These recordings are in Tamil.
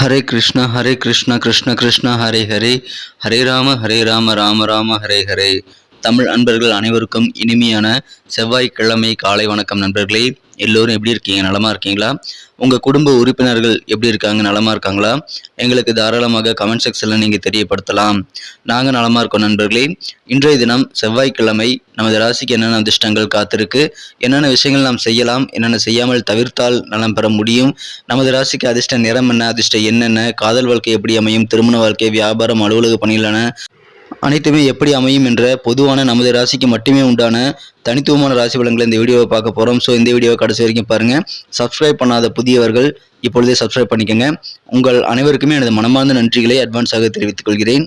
ஹரே கிருஷ்ணா ஹரே கிருஷ்ணா கிருஷ்ண கிருஷ்ணா ஹரே ஹரே. ஹரே ராம ஹரே ராம ராம ராம ஹரே ஹரே. தமிழ் அன்பர்கள் அனைவருக்கும் இனிமையான செவ்வாய்க்கிழமை காலை வணக்கம் நண்பர்களே. எல்லோரும் எப்படி இருக்கீங்க? நலமாக இருக்கீங்களா? உங்கள் குடும்ப உறுப்பினர்கள் எப்படி இருக்காங்க? நலமாக இருக்காங்களா? எங்களுக்கு தாராளமாக கமெண்ட் செக்ஷனில் நீங்கள் தெரியப்படுத்தலாம். நாங்கள் நலமாக இருக்கோம் நண்பர்களே. இன்றைய தினம் செவ்வாய்க்கிழமை நமது ராசிக்கு என்னென்ன அதிர்ஷ்டங்கள் காத்திருக்கு? என்னென்ன விஷயங்கள் நாம் செய்யலாம்? என்னென்ன செய்யாமல் தவிர்த்தால் நலம் பெற முடியும்? நமது ராசிக்கு அதிர்ஷ்ட நிறம் என்ன? அதிர்ஷ்டம் என்னென்ன காதல் வாழ்க்கை எப்படி அமையும்? திருமண வாழ்க்கை வியாபாரம் அலுவலக பணிகளான அனைத்துமே எப்படி அமையும் என்ற பொதுவான நமது ராசிக்கு மட்டுமே உண்டான தனித்துவமான ராசி பலன்களை இந்த வீடியோவை பார்க்க போகிறோம் ஸோ இந்த வீடியோவை கடைசி வரைக்கும் பாருங்கள் சப்ஸ்கிரைப் பண்ணாத புதியவர்கள் இப்பொழுதே சப்ஸ்கிரைப் பண்ணிக்கோங்க. உங்கள் அனைவருக்குமே எனது மனமார்ந்த நன்றிகளை அட்வான்ஸாக தெரிவித்துக் கொள்கிறேன்.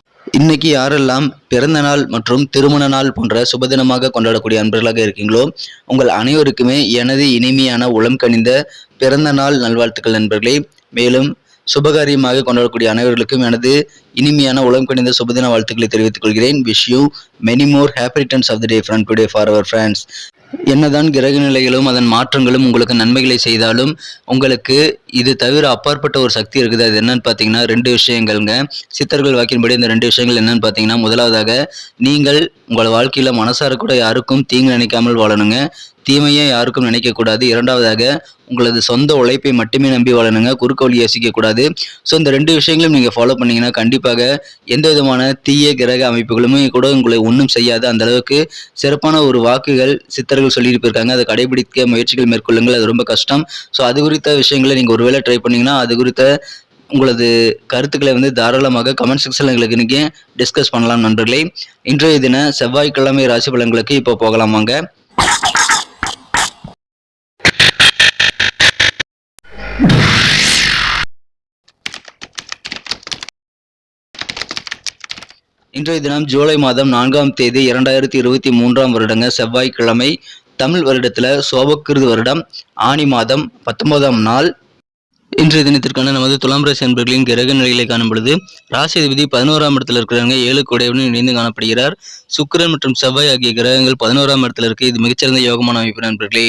இன்னைக்கு யாரெல்லாம் பிறந்த நாள் மற்றும் திருமண நாள் போன்ற சுபதினமாக கொண்டாடக்கூடிய அன்பர்களாக இருக்கீங்களோ உங்கள் அனைவருக்குமே எனது இனிமையான உளம் கனிந்த பிறந்த நாள் நல்வாழ்த்துக்கள் நண்பர்களே. மேலும் சுபகாரியமாக கொண்டாடக்கூடிய அனைவர்களுக்கும் எனது இனிமையான உளம் கணிந்த சுபதின வாழ்த்துக்களை தெரிவித்துக் கொள்கிறேன். Wish you many more happy returns of the day friend today for our friends என்னதான் கிரக நிலைகளும் அதன் மாற்றங்களும் உங்களுக்கு நன்மைகளை செய்தாலும் உங்களுக்கு இது தவிர அப்பாற்பட்ட ஒரு சக்தி இருக்குது. அது என்னன்னு பார்த்தீங்கன்னா ரெண்டு விஷயங்கள்ங்க. சித்தர்கள் வாக்கின்படி இந்த ரெண்டு விஷயங்கள் என்னன்னு பார்த்தீங்கன்னா முதலாவதாக நீங்கள் உங்கள் வாழ்க்கையில் மனசார கூட யாருக்கும் தீங்கு நினைக்காமல் வாழணுங்க. தீமையை யாருக்கும் நினைக்கக்கூடாது. இரண்டாவதாக உங்களது சொந்த உழைப்பை மட்டுமே நம்பி வளருங்க குறுக்க வழி யோசிக்கக்கூடாது. ஸோ இந்த ரெண்டு விஷயங்களும் நீங்கள் ஃபாலோ பண்ணீங்கன்னா கண்டிப்பாக எந்த விதமான தீய கிரக அமைப்புகளுமே கூட உங்களை ஒன்றும் செய்யாது. அந்த அளவுக்கு சிறப்பான ஒரு வாக்குகள் சித்தர்கள் சொல்லியிருப்பிருக்காங்க அதை கடைபிடிக்க முயற்சிகள் மேற்கொள்ளுங்கள். அது ரொம்ப கஷ்டம். ஸோ அது குறித்த விஷயங்களை நீங்கள் ஒருவேளை ட்ரை பண்ணிங்கன்னா அது குறித்த உங்களது கருத்துக்களை வந்து தாராளமாக கமெண்ட் செக்ஷனில் எங்களுக்கு இன்றைக்கி டிஸ்கஸ் பண்ணலாம் நண்பர்களே. இன்றைய தின செவ்வாய்க்கிழமை ராசி பலன்களுக்கு இப்போ போகலாம் வாங்க. இன்றைய தினம் ஜூலை மாதம் நான்காம் தேதி இரண்டாயிரத்தி இருபத்தி மூன்றாம் வருடங்க செவ்வாய்க்கிழமை தமிழ் வருடத்தில் சோபக்கிருது வருடம் ஆனி மாதம் பத்தொன்பதாம் நாள். இன்றைய தினத்திற்கான நமது துலாம் ராசி அன்பர்களின் கிரக நிலைகளை காணும் பொழுது ராசி அதிபதி பதினோராம் இடத்தில் இருக்கிறவங்க ஏழு கூடையுடன் இணைந்து காணப்படுகிறார். சுக்கிரன் மற்றும் செவ்வாய் ஆகிய கிரகங்கள் பதினோராம் இடத்தில் இருக்கு. இது மிகச்சிறந்த யோகமான அமைப்பு நண்பர்களே.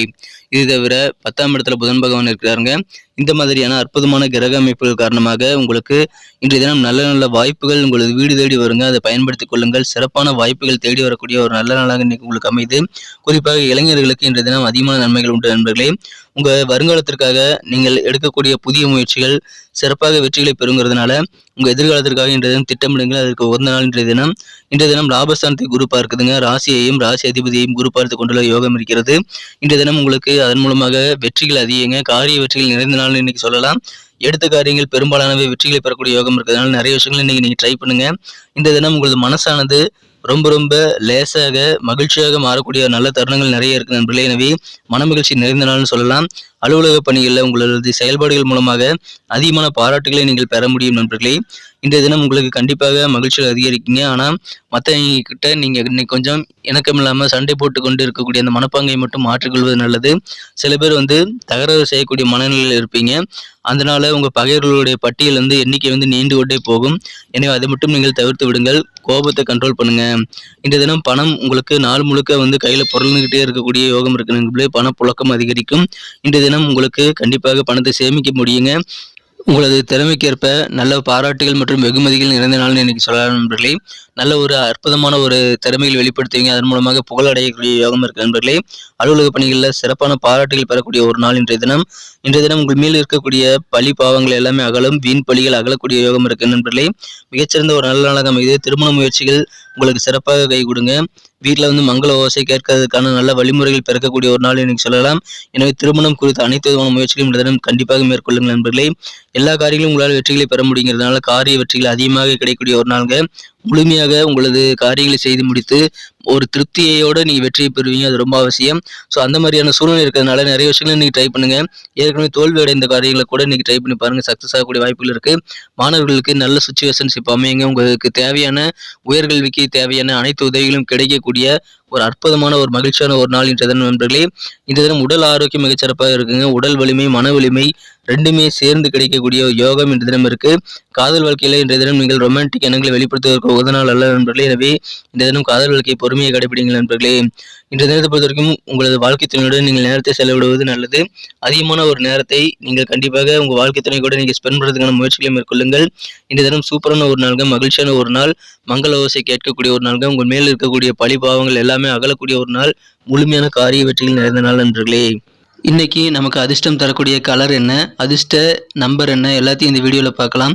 இது தவிர பத்தாம் இடத்துல புதன் பகவான் இருக்கிறாருங்க. இந்த மாதிரியான அற்புதமான கிரக அமைப்புகள் காரணமாக உங்களுக்கு இன்றைய தினம் நல்ல நல்ல வாய்ப்புகள் உங்களது வீடு தேடி வருங்க. அதை பயன்படுத்திக் கொள்ளுங்கள். சிறப்பான வாய்ப்புகள் தேடி வரக்கூடிய ஒரு நல்ல நாளாக இன்னைக்கு உங்களுக்கு அமைது. குறிப்பாக இளைஞர்களுக்கு இன்றைய தினம் அதிகமான நன்மைகள் உண்டு நண்பர்களே. உங்க வருங்காலத்திற்காக நீங்கள் எடுக்கக்கூடிய புதிய முயற்சிகள் சிறப்பாக வெற்றிகளை பெறுங்கிறதுனால உங்கள் எதிர்காலத்திற்காக இன்றைய தினம் திட்டமிடுங்கள். அதற்கு உகந்த நாள் இன்றைய தினம். இன்றைய தினம் லாபஸ்தானத்தை குரு பார்க்குதுங்க. ராசியையும் ராசி அதிபதியையும் குரு பார்த்து கொண்டுள்ள யோகம் இருக்கிறது. இன்றைய தினம் உங்களுக்கு அதன் மூலமாக வெற்றிகள் அதிகங்க. காரிய வெற்றிகள் நிறைந்த நாள் இன்னைக்கு சொல்லலாம். எடுத்த காரியங்கள் பெரும்பாலானவை வெற்றிகளை பெறக்கூடிய யோகம் இருக்கிறதுனால நிறைய விஷயங்கள் இன்னைக்கு நீங்கள் ட்ரை பண்ணுங்க. இந்த தினம் உங்களது மனசானது ரொம்ப ரொம்ப லேசாக மகிழ்ச்சியாக மாறக்கூடிய நல்ல தருணங்கள் நிறைய இருக்கு நண்பர்களே. எனவே மனமகிழ்ச்சி நிறைந்த நாள்னு சொல்லலாம். அலுவலக பணிகளில் உங்களது செயல்பாடுகள் மூலமாக அதிகமான பாராட்டுகளை நீங்கள் பெற முடியும் நண்பர்களே. இந்த தினம் உங்களுக்கு கண்டிப்பாக மகிழ்ச்சிகள் அதிகரிக்குங்க. ஆனால் மற்றவங்க கிட்ட நீங்கள் இன்னைக்கு கொஞ்சம் இணக்கம் இல்லாமல் சண்டை போட்டு கொண்டு இருக்கக்கூடிய அந்த மனப்பாங்கை மட்டும் மாற்றிக்கொள்வது நல்லது. சில பேர் வந்து தகராறு செய்யக்கூடிய மனநிலையில் இருப்பீங்க. அதனால உங்கள் பகைவர்களுடைய பட்டியல் வந்து எண்ணிக்கை வந்து நீண்டு கொண்டே போகும். எனவே அதை மட்டும் நீங்கள் தவிர்த்து விடுங்கள். கோபத்தை கண்ட்ரோல் பண்ணுங்க. இன்றைய தினம் பணம் உங்களுக்கு நாள் முழுக்க வந்து கையில் பொருள்கிட்டே இருக்கக்கூடிய யோகம் இருக்கு நண்பர்களே பணப்புழக்கம் அதிகரிக்கும். இன்றைய தினம் உங்களுக்கு கண்டிப்பாக பணத்தை சேமிக்க முடியுங்க. உங்களது திறமைக்கேற்ப நல்ல பாராட்டுகள் மற்றும் வெகுமதிகள் நிறைந்த நாள்னு எனக்கு சொல்லலாம் நண்பர்களே. நல்ல ஒரு அற்புதமான ஒரு திறமைகள் வெளிப்படுத்துவீங்க. அதன் மூலமாக புகழ் அடையக்கூடிய யோகம் இருக்கு நண்பர்களே. அலுவலக பணிகளில் சிறப்பான பாராட்டுகள் பெறக்கூடிய ஒரு நாள் இன்றைய தினம். இன்றைய தினம் உங்கள் மேல் இருக்கக்கூடிய பழி பாவங்கள் எல்லாமே அகலும். வீண் பழிகள் அகலக்கூடிய யோகம் இருக்கு நண்பர்களே. மிகச்சிறந்த ஒரு நல்ல நாளாக அமைது. திருமண முயற்சிகள் உங்களுக்கு சிறப்பாக கை கொடுங்க வீட்டில் வந்து மங்கள ஓசை கேட்கறதுக்கான நல்ல வழிமுறைகள் பிறக்கக்கூடிய ஒரு நாள் எனக்கு சொல்லலாம். எனவே திருமணம் குறித்த அனைத்து விதமான முயற்சிகளும் இந்த தினம் கண்டிப்பாக மேற்கொள்ளுங்கள் நண்பர்களே. எல்லா காரியங்களும் உங்களால் வெற்றிகளை பெற முடிங்கிறதுனால காரிய வெற்றிகள் அதிகமாக கிடைக்கக்கூடிய ஒரு நாளுங்க. முழுமையாக உங்களது காரியங்களை செய்து முடித்து ஒரு திருப்தியோட நீங்கள் வெற்றியை பெறுவீங்க. அது ரொம்ப அவசியம். ஸோ அந்த மாதிரியான சூழ்நிலை இருக்கிறதுனால நிறைய விஷயங்களை நீங்கள் ட்ரை பண்ணுங்கள் ஏற்கனவே தோல்வி அடைந்த காரியங்களை கூட நீங்கள் ட்ரை பண்ணி பாருங்கள் சக்ஸஸ் ஆகக்கூடிய வாய்ப்புகள் இருக்குது மாணவர்களுக்கு நல்ல சுச்சுவேஷன்ஸ் இப்போ அமையுங்க. உங்களுக்கு தேவையான உயர்கல்விக்கு தேவையான அனைத்து உதவிகளும் கிடைக்கக்கூடிய ஒரு அற்புதமான ஒரு மகிழ்ச்சியான ஒரு நாள் இன்றைய தினம் நண்பர்களே. இந்த தினம் உடல் ஆரோக்கியம் மிகச்சிறப்பாக இருக்குங்க. உடல் வலிமை மன வலிமை ரெண்டுமே சேர்ந்து கிடைக்கக்கூடிய யோகம் இன்றைய தினம் இருக்கு. காதல் வாழ்க்கையில இன்றைய தினம் நீங்கள் ரொமான்டிக் எண்ணங்களை வெளிப்படுத்துவதற்கு உகந்த நாள் அல்ல நண்பர்களே. எனவே இந்த தினம் காதல் வாழ்க்கை பொறுமையை கடைபிடிங்கள் நண்பர்களே. இன்றைய தினத்தை பொறுத்த வரைக்கும் உங்களது வாழ்க்கை துணையுடன் நீங்கள் நேரத்தை செலவிடுவது நல்லது. அதிகமான ஒரு நேரத்தை நீங்கள் கண்டிப்பாக உங்கள் வாழ்க்கை துணை கூட நீங்கள் ஸ்பெண்ட் பண்ணுறதுக்கான முயற்சிகளை மேற்கொள்ளுங்கள். இந்த தினம் சூப்பரான ஒரு நாள்கள் மகிழ்ச்சியான ஒரு நாள். மங்கள ஓசை கேட்கக்கூடிய ஒரு நாள்கள் உங்கள் மேல் இருக்கக்கூடிய பழி பாவங்கள் எல்லாமே அகலக்கூடிய ஒரு நாள் முழுமையான காரிய வெற்றிகள் நிறைந்த நாள் நண்பர்களே. இன்னைக்கு நமக்கு அதிர்ஷ்டம் தரக்கூடிய கலர் என்ன அதிர்ஷ்ட நம்பர் என்ன எல்லாத்தையும் இந்த வீடியோவில் பார்க்கலாம்.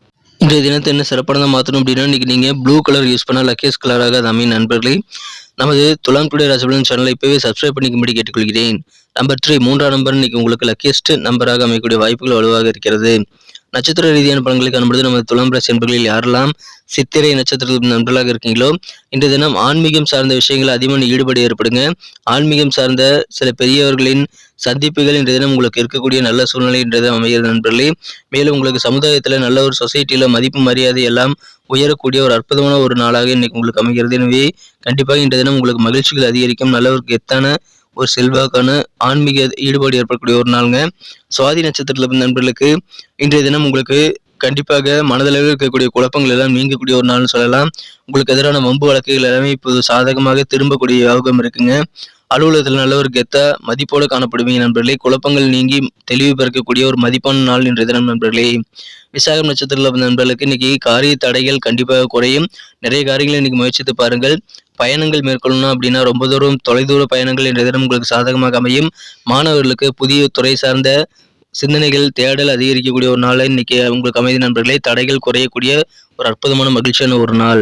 இன்றைய தினத்தை என்ன சிறப்பானதாக மாற்றணும் அப்படின்னா இன்றைக்கி நீங்கள் ப்ளூ கலர் யூஸ் பண்ணால் லக்கேஸ் கலராக அது அமையும் நண்பர்களே. நமது துலாம் டுடே ராசிபலன் சேனலை இப்போவே சப்ஸ்கிரைப் பண்ணிக்கும்படி கேட்டுக்கொள்கிறேன். நம்பர் த்ரீ மூன்றாம் நம்பர் இன்னைக்கு உங்களுக்கு லக்கியஸ்ட் நம்பராக அமையக்கூடிய வாய்ப்புகள் வலுவாக இருக்கிறது. நட்சத்திர ரீதியான பலன்களை காணும்பொழுது நமது துலாம் ராசி என்பர்களில் யாரெல்லாம் சித்திரை நட்சத்திரத்தில் நண்பர்களாக இருக்கீங்களோ இன்றைய தினம் ஆன்மீகம் சார்ந்த விஷயங்கள் அதிகமான ஈடுபாடு ஏற்படுங்க. ஆன்மீகம் சார்ந்த சில பெரியவர்களின் சந்திப்புகள் இன்றைய தினம் உங்களுக்கு இருக்கக்கூடிய நல்ல சூழ்நிலை இன்றைய தினம் அமைகிறது நண்பர்களே. மேலும் உங்களுக்கு சமுதாயத்தில் நல்ல ஒரு சொசைட்டியில் மதிப்பு மரியாதை எல்லாம் உயரக்கூடிய ஒரு அற்புதமான ஒரு நாளாக இன்னைக்கு உங்களுக்கு அமைகிறது. எனவே கண்டிப்பாக இன்றைய தினம் உங்களுக்கு மகிழ்ச்சிகள் அதிகரிக்கும் நல்ல ஒரு கெத்தான ஒரு செல்வாக்கான ஆன்மீக ஈடுபாடு ஏற்படக்கூடிய ஒரு நாளுங்க. சுவாதி நட்சத்திரத்தில் இருந்த நண்பர்களுக்கு இன்றைய தினம் உங்களுக்கு கண்டிப்பாக மனதளவில் இருக்கக்கூடிய குழப்பங்கள் எல்லாம் நீங்கக்கூடிய ஒரு நாள்னு சொல்லலாம். உங்களுக்கு எதிரான வம்பு வழக்குகள் எல்லாமே இப்போது சாதகமாக திரும்பக்கூடிய யோகம் இருக்குங்க. அலுவலகத்தில் நல்ல ஒரு கெத்தா மதிப்போடு காணப்படுவீங்க நண்பர்களே. குழப்பங்கள் நீங்கி தெளிவு பெறக்கக்கூடிய ஒரு மதிப்பான நாள் இன்றைய தினம் நண்பர்களே. விசாகம் நட்சத்திரத்தில் நண்பர்களுக்கு இன்னைக்கு காரிய தடைகள் கண்டிப்பாக குறையும். நிறைய காரியங்களை இன்னைக்கு முயற்சித்து பாருங்கள். பயணங்கள் மேற்கொள்ளணும் அப்படின்னா ரொம்ப தூரம் தொலைதூர பயணங்கள் என்ற தினம் உங்களுக்கு சாதகமாக அமையும். மாணவர்களுக்கு புதிய துறை சார்ந்த சிந்தனைகள் தேடல் அதிகரிக்கக்கூடிய ஒரு நாள் இன்னைக்கு உங்களுக்கு அமைதி நண்பர்களே. தடைகள் குறையக்கூடிய ஒரு அற்புதமான மகிழ்ச்சியான ஒரு நாள்.